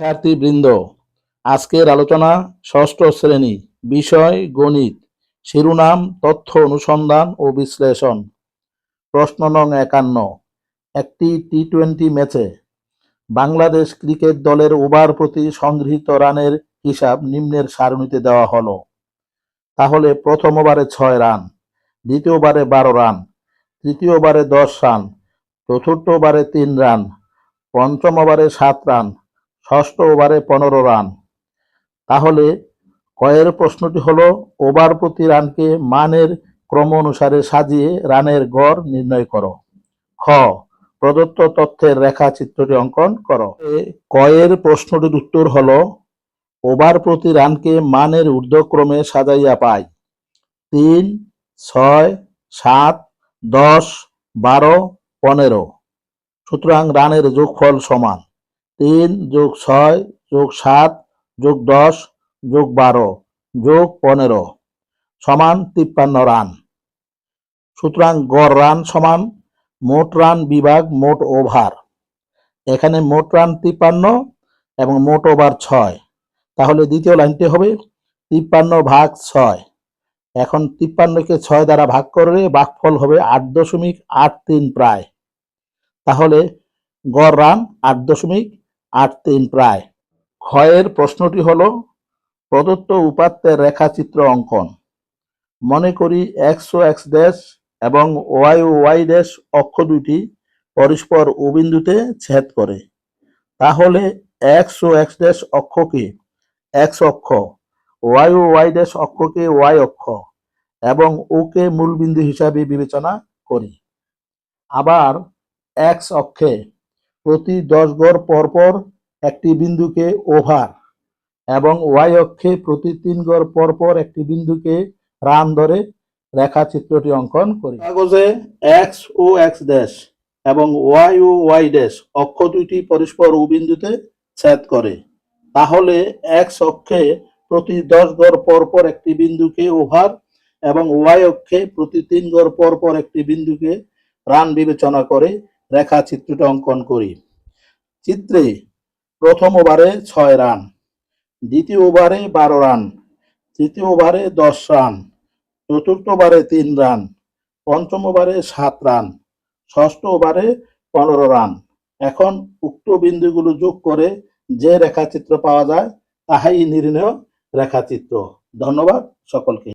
শিক্ষার্থীবৃন্দ, আজকের আলোচনা ষষ্ঠ শ্রেণি, বিষয় গণিত, শিরোনাম, তথ্য অনুসন্ধান ও বিশ্লেষণ। প্রশ্ন নং একান্ন, একটি টি টোয়েন্টি ম্যাচে বাংলাদেশ ক্রিকেট দলের ওভার প্রতি সংগৃহীত রানের হিসাব নিম্নের সারণীতে দেওয়া হলো। তাহলে প্রথম ওভারে ছয় রান, দ্বিতীয় ওভারে বারো রান, তৃতীয় দশ রান, চতুর্থ ওভারে তিন রান, পঞ্চম ওভারে সাত রান ষষ্ঠ ওভারে পনেরো রান। তাহলে কয়ের প্রশ্নটি হল, ওভার প্রতি রানকে মানের ক্রম অনুসারে সাজিয়ে রানের গড় নির্ণয় করো। খ, প্রদত্ত তথ্যের রেখা চিত্রটি অঙ্কন করো। কয়ের প্রশ্নটির উত্তর হলো, ওভার প্রতি রানকে মানের ঊর্ধ্বক্রমে সাজাইয়া পাই। তিন, ছয়, সাত, দশ, বারো, পনেরো। সুতরাং রানের যোগফল সমান। তিন যোগ ছয় যোগ সাত যোগ দশ যোগ বারো যোগ পনেরো সমান তিপ্পান্ন রান। সুতরাং গড় রান সমান, মোট রান বিভাগ মোট ওভার। এখানে মোট রান তিপ্পান্ন এবং মোট ওভার ছয়। তাহলে দ্বিতীয় লাইনটি হবে তিপ্পান্ন ভাগ ছয়। এখন তিপ্পান্নকে ছয় দ্বারা ভাগ করলে ভাগফল হবে আট দশমিক আট তিন প্রায়। তাহলে গড় রান আট দশমিক আট তিন প্রায়। ক্ষয়ের প্রশ্নটি হল, প্রদত্ত উপাত্তের রেখাচিত্র অঙ্কন। মনে করি এক্স ও এক্স ড্যাশ এবং ওয়াই ও ওয়াই ড্যাশ অক্ষ দুটি পরস্পর বিন্দুতে ছেদ করে। তাহলে এক্স ও এক্স ড্যাশ অক্ষকে এক্স অক্ষ ওয়াই ও ওয়াই ড্যাশ অক্ষকে ওয়াই অক্ষ এবং ওকে মূলবিন্দু হিসাবে বিবেচনা করি। আবার এক্স অক্ষে প্রতি দশ গড় পরপর একটি বিন্দুকে ওভার এবং ওয়াই অক্ষে প্রতি তিন গড় পরপর একটি বিন্দুকে রান ধরে রেখাচিত্রটি অঙ্কন করি। কাগজে এক্স ও এক্স ড্যাশ এবং ওয়াই ও ওয়াই ড্যাশ অক্ষ দুইটি পরস্পর ও বিন্দুতে ছেদ করে। তাহলে এক্স অক্ষে প্রতি দশ গড় পরপর একটি বিন্দুকে ওভার এবং ওয়াই অক্ষে প্রতি তিন গড় পরপর একটি বিন্দুকে রান বিবেচনা করে রেখাচিত্রটি অঙ্কন করি। চিত্রে প্রথম ওভারে ছয় রান, দ্বিতীয় ওভারে বারো রান, তৃতীয় ওভারে দশ রান, চতুর্থ ওভারে তিন রান, পঞ্চম ওভারে সাত রান, ষষ্ঠ ওভারে পনেরো রান। এখন উক্ত বিন্দুগুলো যোগ করে যে রেখাচিত্র পাওয়া যায়, তাহাই নির্ণয় রেখাচিত্র। ধন্যবাদ সকলকে।